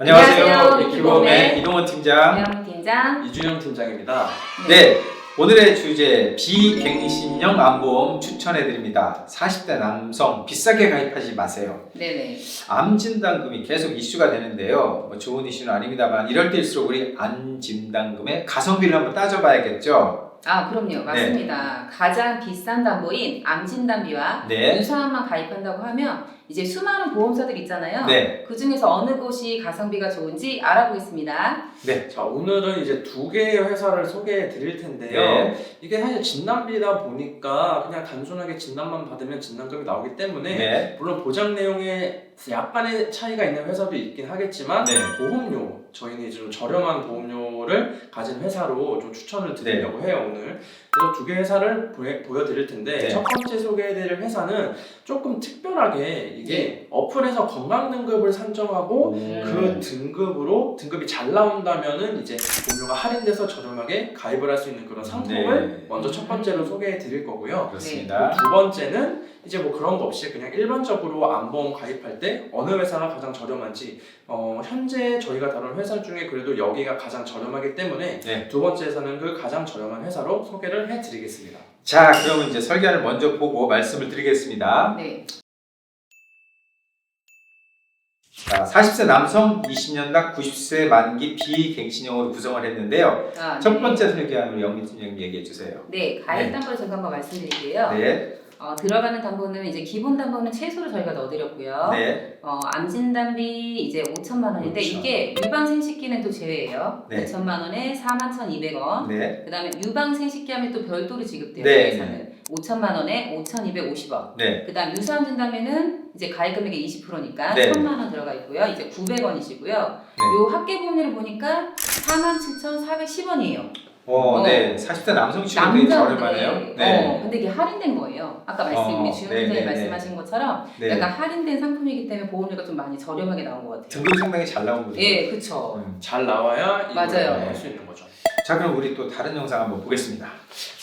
안녕하세요. 안녕하세요. 위키봄의 이동원 팀장. 이영훈 팀장. 이준영 팀장입니다. 네, 오늘의 주제 비갱신형 암보험 추천해 드립니다. 40대 남성 비싸게 가입하지 마세요. 네네. 암 진단금이 계속 이슈가 되는데요. 뭐 좋은 이슈는 아닙니다만 이럴 때일수록 우리 암 진단금의 가성비를 한번 따져봐야겠죠. 아 그럼요 맞습니다. 가장 비싼 담보인 암진단비와 네, 유사한만 가입한다고 하면 이제 수많은 보험사들 있잖아요. 네, 그 중에서 어느 곳이 가성비가 좋은지 알아보겠습니다. 네, 자, 오늘은 이제 두 개의 회사를 소개해 드릴 텐데요. 네, 이게 사실 진단비다 보니까 그냥 단순하게 진단만 받으면 진단금이 나오기 때문에 네, 물론 보장 내용에 약간의 차이가 있는 회사도 있긴 하겠지만 네. 보험료 저희는 이제 좀 저렴한 보험료를 가진 회사로 좀 추천을 드리려고 해요 오늘 그래서 두 개 회사를 보여, 보여 드릴 텐데 네. 첫 번째 소개해드릴 회사는 조금 특별하게 이게 어플에서 건강 등급을 산정하고 오. 그 등급으로 등급이 잘 나온다면은 이제 보험료가 할인돼서 저렴하게 가입을 할 수 있는 그런 상품을 네. 먼저 첫 번째로 소개해 드릴 거고요. 그렇습니다. 두 번째는 이제 뭐 그런 거 없이 그냥 일반적으로 암보험 가입할 때 어느 회사가 가장 저렴한지 어, 현재 저희가 다룬 회사 중에 그래도 여기가 가장 저렴하기 때문에 네. 두 번째에서는 그 가장 저렴한 회사로 소개를 해드리겠습니다. 자, 그럼 이제 설계안을 먼저 보고 말씀을 드리겠습니다. 네. 자, 40세 남성 20년당 90세 만기 비갱신형으로 구성을 했는데요. 아, 첫 네. 번째 설계안으로 영민 팀장님 얘기해 주세요. 네 가입 네. 담보를 제가 한번 말씀드릴게요. 네, 어, 들어가는 담보는 이제 기본 담보는 최소로 저희가 넣어드렸고요. 네, 어, 암진단비 이제 5천만 원인데 5천. 이게 유방 생식기는 또 제외예요. 네. 5천만 원에 41,200원. 네, 그다음에 유방 생식기 하면 또 별도로 지급돼요. 네. 회사는 5천만 원에 5,250원. 네, 그다음 유사암 진단비는 이제 가입 금액의 20%니까 네. 1,000만 원 들어가 있고요. 이제 900원이시고요. 네. 요 합계 보험료를 보니까 47,410원이에요. 어, 어. 네, 40대 남성 치고 되게 저렴하네요. 어, 네, 근데 이게 할인된 거예요. 아까 말씀 어, 주영 네, 팀장님 네, 네. 말씀하신 것처럼 네. 약간 할인된 상품이기 때문에 보험료가 좀 많이 저렴하게 나온 것 같아요. 등급이 상당히 잘 나온 거죠. 예, 그쵸. 음. 잘 나와야 이걸 맞아요. 할수 있는 거죠. 자, 그럼 우리 또 다른 영상 한번 보겠습니다.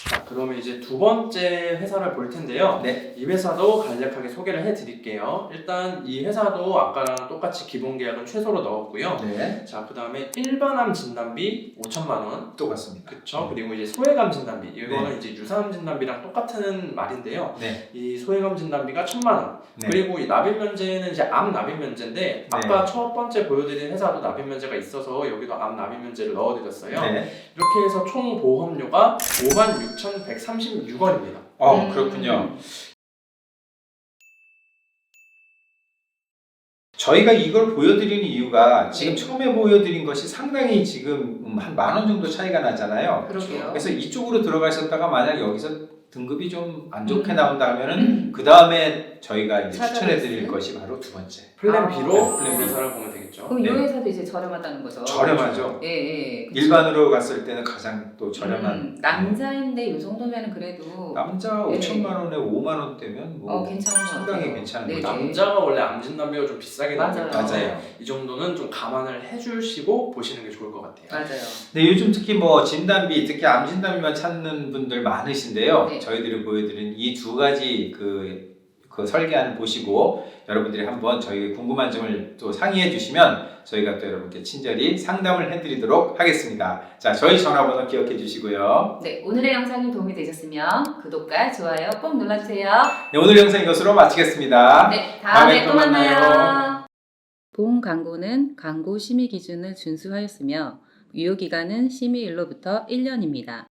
자, 그러면 이제 두 번째 회사를 볼 텐데요. 네, 이 회사도 간략하게 소개를 해드릴게요. 일단 이 회사도 아까랑 똑같이 기본 계약은 최소로 넣었고요. 네, 자, 그 다음에 일반암 진단비 5천만 원. 똑같습니다. 그쵸. 그리고 이제 소외감 진단비. 이거는 이제 유사암 진단비랑 똑같은 말인데요. 네, 이 소외감 진단비가 천만 원. 네, 그리고 이 납입 면제는 이제 암 납입 면제인데 아까 첫 번째 보여드린 회사도 납입 면제가 있어서 여기도 암 납입 면제를 넣어드렸어요. 네. 이렇게 해서 총 보험료가 56,136원입니다. 어, 음. 그렇군요. 저희가 이걸 보여드리는 이유가 지금 네. 처음에 보여드린 것이 상당히 지금 음, 한만 원 정도 차이가 나잖아요. 그러게요. 그래서 이쪽으로 들어가셨다가 만약 여기서 등급이 좀 안 좋게 음. 나온다 하면은 그 다음에 저희가 이제 찾아볼 추천해 드릴 수? 것이 바로 두 번째. 플랜 아. B로 네, 플랜 B. 회사를 보면 되겠죠. 그럼 이 네. 회사도 이제 저렴하다는 거죠. 저렴하죠. 예, 예. 그쵸. 일반으로 갔을 때는 가장 또 저렴한 음, 남자인데 이 정도면 그래도 남자 네. 5천만 원에 5만 원대면 뭐 어, 괜찮은 것 상당히 같아요. 괜찮은 네, 거죠. 네. 남자가 원래 암 진단비가 좀 비싸게 맞아요. 나오니까 맞아요. 이 정도는 좀 감안을 해주시고 보시는 게 좋을 것 같아요. 맞아요. 네, 요즘 특히 뭐 진단비, 특히 암 진단비만 찾는 분들 많으신데요. 네. 저희들이 보여드린 이 두 가지 그, 그 설계안을 보시고 여러분들이 한번 저희 궁금한 점을 또 상의해 주시면 저희가 또 여러분께 친절히 상담을 해드리도록 하겠습니다. 자, 저희 전화번호 기억해 주시고요. 네, 오늘의 영상이 도움이 되셨으면 구독과 좋아요 꼭 눌러주세요. 네, 오늘 영상 이것으로 마치겠습니다. 네, 다음에, 다음에 또또 만나요. 만나요. 보험 광고는 광고 심의 기준을 준수하였으며 유효 기간은 심의일로부터 1년입니다.